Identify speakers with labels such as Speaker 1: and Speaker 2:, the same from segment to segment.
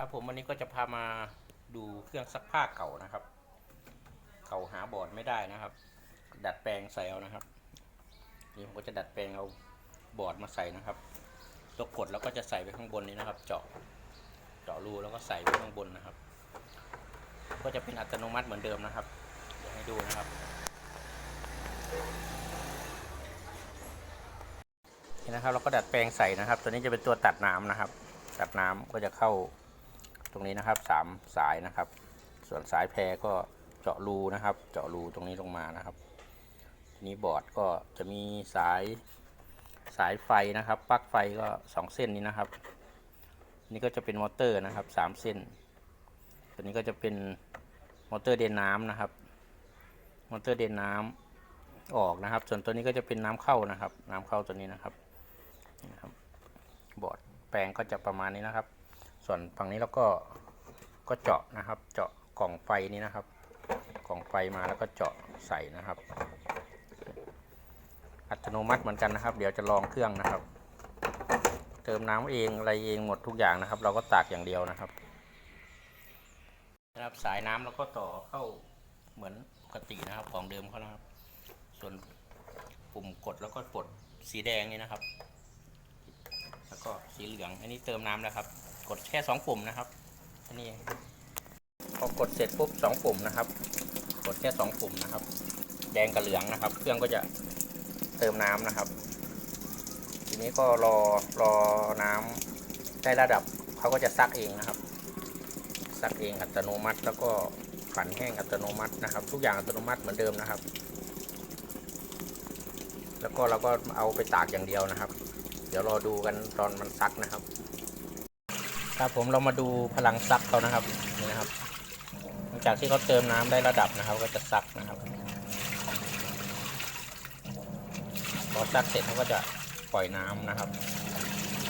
Speaker 1: ครับผมวันนี้ก็จะพามาดูเครื่องซักผ้าเก่านะครับ เก่าหาบอร์ดไม่ได้นะครับ ดัดแปลงใส่เอานะครับ นี่ผมก็จะดัดแปลงเอาบอร์ดมาใส่นะครับ ตัวกดแล้วก็จะใส่ไปข้างบนนี้นะครับ เจาะเจาะรูแล้วก็ใส่ไปข้างบนนะครับ ก็จะเป็นอัตโนมัติเหมือนเดิมนะครับเดี๋ยวให้ดูนะครับ นี่นะครับเราก็ดัดแปลงใส่นะครับ ตัวนี้จะเป็นตัวตัดน้ำนะครับตัดน้ำก็จะเข้า รงนี้นะครับสามสายนะครับ ส่วนสายแพรก็เจาะรูนะครับ เจาะรูตรงนี้ลงมานะครับทีนี้บอร์ดก็จะมีสายสายไฟนะครับปลั๊กไฟก็สองเส้นนี้นะครับ นี่ก็จะเป็นมอเตอร์นะครับสามเส้น ตัวนี้ก็จะเป็นมอเตอร์เดินน้ำนะครับ มอเตอร์เดินน้ำออกนะครับ ส่วนตัวนี้ก็จะเป็นน้ำเข้านะครับ น้ำเข้าตัวนี้นะครับนะครับ บอร์ดแปลงก็จะประมาณนี้นะครับ ส่วนฝั่งนี้เราก็ก็เจาะนะครับ เจาะกล่องไฟนี้นะครับ กล่องไฟมาแล้วก็เจาะใส่นะครับ อัตโนมัติเหมือนกันนะครับ เดี๋ยวจะลองเครื่องนะครับ เติมน้ำเองอะไรเองหมดทุกอย่างนะครับ เราก็ตากอย่างเดียวนะครับนะครับสายน้ำเราก็ต่อเข้าเหมือนปกตินะครับของเดิมเขานะครับ ส่วนปุ่มกดแล้วก็ปลดสีแดงนี่นะครับ แล้วก็สีเหลืองอันนี้เติมน้ำแล้วครับ กดแค่สองปุ่มนะครับอันนี้พอกดเสร็จปุ๊บสองปุ่มนะครับ กดแค่สองปุ่มนะครับ แดงกับเหลืองนะครับ เครื่องก็จะเติมน้ำนะครับ ทีนี้ก็รอรอน้ำได้ระดับเขาก็จะซักเองนะครับ ซักเองอัตโนมัติ แล้วก็ฝันแห้งอัตโนมัตินะครับ ทุกอย่างอัตโนมัติเหมือนเดิมนะครับ แล้วก็เราก็เอาไปตากอย่างเดียวนะครับ เดี๋ยวรอดูกันตอนมันซักนะครับ ครับผมเรามาดูพลังซักเขานะครับนี่นะครับหลังจากที่เขาเติมน้ำได้ระดับนะครับ ก็จะซักนะครับพอซักเสร็จเขาก็จะปล่อยน้ำนะครับ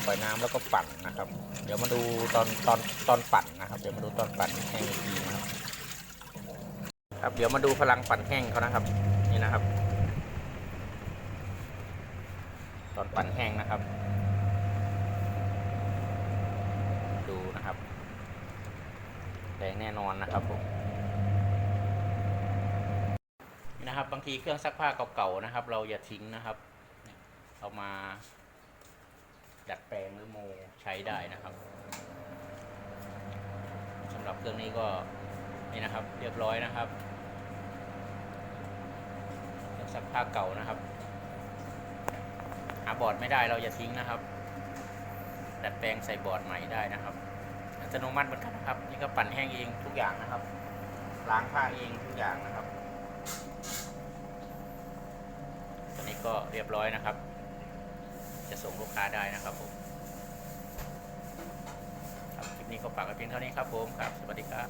Speaker 1: ปล่อยน้ำแล้วก็ปั่นนะครับ เดี๋ยวมาดูตอนตอนตอนปั่นนะครับ เดี๋ยวมาดูตอนปั่นแห้งอีกทีนะครับ ครับเดี๋ยวมาดูพลังปั่นแห้งเขานะครับ นี่นะครับ ตอนปั่นแห้งนะครับ ดูนะครับ แดงแน่นอนนะครับผมนี่นะครับบางทีเครื่องซักผ้าเก่าๆนะครับ เราอย่าทิ้งนะครับเอามา ดัดแปลงหรือโมใช้ได้นะครับสำหรับเครื่องนี้ก็นี่นะครับ เรียบร้อยนะครับเครื่องซักผ้าเก่านะครับ หาบอร์ดไม่ได้เราอย่าทิ้งนะครับ ดัดแปลงใส่บอร์ดใหม่ได้นะครับ อัตโนมัติเหมือนกันนะครับ นี่ก็ปั่นแห้งเองทุกอย่างนะครับ ล้างผ้าเองทุกอย่างนะครับ ตอนนี้ก็เรียบร้อยนะครับ จะส่งลูกค้าได้นะครับผมครับคลิปนี้ก็ฝากไว้เพียงเท่านี้ครับผมครับ สวัสดีครับ